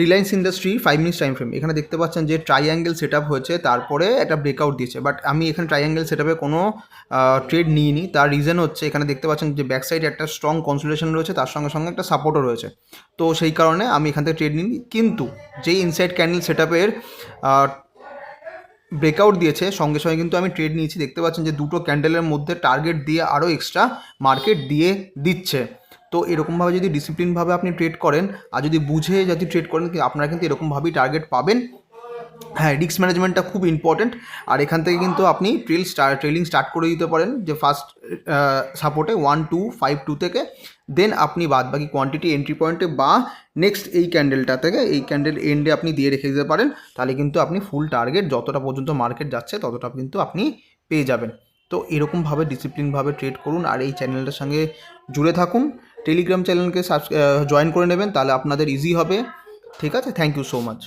Reliance industry five minutes time frame এখানে দেখতে পাচ্ছেন যে ট্রাইঅ্যাঙ্গেল সেট আপ হয়েছে, তারপরে একটা ব্রেকআউট দিয়েছে। বাট আমি এখানে ট্রাইঅ্যাঙ্গেল সেট আপে কোনো ট্রেড নিইনি। তার রিজন হচ্ছে, এখানে দেখতে পাচ্ছেন যে ব্যাক সাইডে একটা স্ট্রং কনসোলেশন রয়েছে, তার সঙ্গে সঙ্গে একটা সাপোর্টও রয়েছে। তো সেই কারণে আমি এখান থেকে ট্রেড নিইনি। কিন্তু যেই ইনসাইড ক্যান্ডেল সেট আপের ব্রেকআউট দিয়েছে, সঙ্গে সঙ্গে কিন্তু আমি ট্রেড নিয়েছি। দেখতে পাচ্ছেন যে দুটো ক্যান্ডেলের মধ্যে টার্গেট দিয়ে আরও এক্সট্রা মার্কেট দিয়ে দিচ্ছে। তো এরকমভাবে যদি ডিসিপ্লিনভাবে আপনি ট্রেড করেন, আর যদি বুঝে যদি ট্রেড করেন আপনারা কিন্তু এরকমভাবেই টার্গেট পাবেন। হ্যাঁ রিস্ক ম্যানেজমেন্টটা খুব ইম্পর্ট্যান্ট আর এখান থেকে কিন্তু আপনি ট্রেল স্টার ট্রেলিং স্টার্ট করে দিতে পারেন, যে ফার্স্ট সাপোর্টে ওয়ান টু ফাইভ টু থেকে। দেন আপনি বাদ বাকি কোয়ান্টিটি এন্ট্রি পয়েন্টে বা নেক্সট এই ক্যান্ডেলটা থেকে, এই ক্যান্ডেল এন্ডে আপনি দিয়ে রেখে দিতে পারেন। তাহলে কিন্তু আপনি ফুল টার্গেট যতটা পর্যন্ত মার্কেট যাচ্ছে, ততটা কিন্তু আপনি পেয়ে যাবেন। তো এরকমভাবে ডিসিপ্লিনভাবে ট্রেড করুন, আর এই চ্যানেলটার সঙ্গে জুড়ে থাকুন। টেলিগ্রাম চ্যানেলকে সাবস্ক্রাই জয়েন করে নেবেন, তাহলে আপনাদের ইজি হবে। ঠিক আছে? Thank you so much